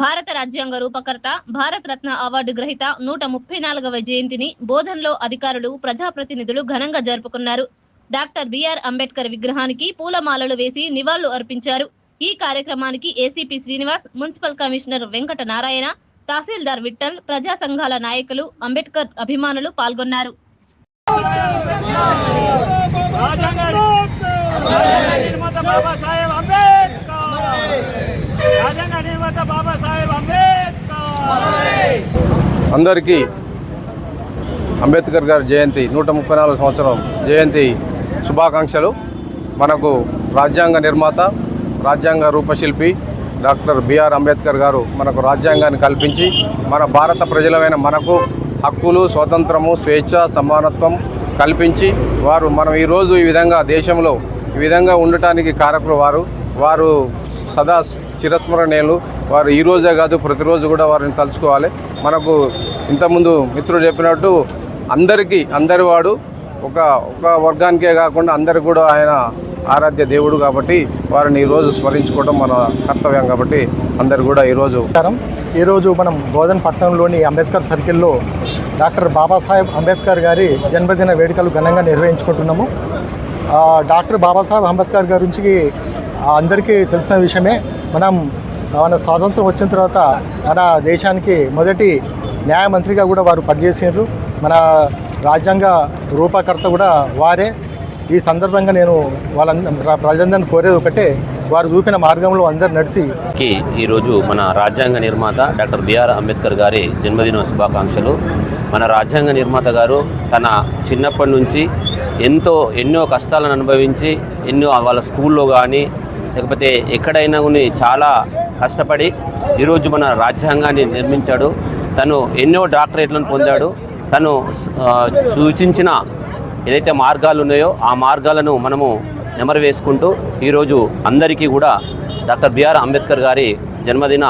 భారత రాజ్యాంగ రూపకర్త భారత రత్న అవార్డు గ్రహీత నూట ముప్పై నాలుగవ జయంతిని బోధన్లో అధికారులు ప్రజాప్రతినిధులు ఘనంగా జరుపుకున్నారు. డాక్టర్ బిఆర్ అంబేద్కర్ విగ్రహానికి పూలమాలలు వేసి నివాళులు అర్పించారు. ఈ కార్యక్రమానికి ACP Srinivas municipal commissioner Venkata Narayana tahsildar Vithal ప్రజా సంఘాల నాయకులు అంబేద్కర్ అభిమానులు పాల్గొన్నారు. బాబా సాహెబ్ అంబేద్కర్ రాజ్యాంగ నిర్మాత బాబాసాహెబ్ అంబేద్కర్ అందరికీ అంబేద్కర్ గారి జయంతి నూట ముప్పై నాలుగు సంవత్సరం జయంతి శుభాకాంక్షలు. మనకు రాజ్యాంగ నిర్మాత రాజ్యాంగ రూపశిల్పి డాక్టర్ బిఆర్ అంబేద్కర్ గారు మనకు రాజ్యాంగాన్ని కల్పించి మన భారత ప్రజలమైన మనకు హక్కులు స్వాతంత్రము స్వేచ్ఛ సమానత్వం కల్పించి వారు మనం ఈరోజు ఈ విధంగా దేశంలో ఈ విధంగా ఉండటానికి కారకులు వారు. వారు సదా చిరస్మరణీయులు. వారు ఈ రోజే కాదు ప్రతిరోజు కూడా వారిని తలుచుకోవాలి. మనకు ఇంతకుముందు మిత్రుడు చెప్పినట్టు అందరికీ అందరి వాడు ఒక ఒక వర్గానికే కాకుండా అందరికి కూడా ఆయన ఆరాధ్య దేవుడు కాబట్టి వారిని ఈరోజు స్మరించుకోవడం మన కర్తవ్యం కాబట్టి అందరు కూడా ఈరోజు ఈరోజు మనం బోధన్ పట్టణంలోని అంబేద్కర్ సర్కిల్లో డాక్టర్ బాబాసాహెబ్ అంబేద్కర్ గారి జన్మదిన వేడుకలు ఘనంగా నిర్వహించుకుంటున్నాము. డాక్టర్ బాబాసాహెబ్ అంబేద్కర్ గారి గురించి అందరికీ తెలిసిన విషయమే మనం మన స్వాతంత్రం వచ్చిన తర్వాత మన దేశానికి మొదటి న్యాయమంత్రిగా కూడా వారు పనిచేసారు మన రాజ్యాంగ రూపకర్త కూడా వారే. ఈ సందర్భంగా నేను వాళ్ళ ప్రజలందరినీ కోరేది ఒకటే వారు చూపిన మార్గంలో అందరు నడిచి ఈరోజు మన రాజ్యాంగ నిర్మాత డాక్టర్ బిఆర్ అంబేద్కర్ గారి జన్మదిన శుభాకాంక్షలు. మన రాజ్యాంగ నిర్మాత గారు తన చిన్నప్పటి నుంచి ఎంతో ఎన్నో కష్టాలను అనుభవించి ఎన్నో వాళ్ళ స్కూల్లో కానీ లేకపోతే ఎక్కడైనా ఉని చాలా కష్టపడి ఈరోజు మన రాజ్యాంగాన్ని నిర్మించాడు. తను ఎన్నో డాక్టరేట్లను పొందాడు. తను సూచించిన ఏదైతే మార్గాలు ఉన్నాయో ఆ మార్గాలను మనము నెమరు వేసుకుంటూ ఈరోజు అందరికీ కూడా డాక్టర్ బిఆర్ అంబేద్కర్ గారి జన్మదిన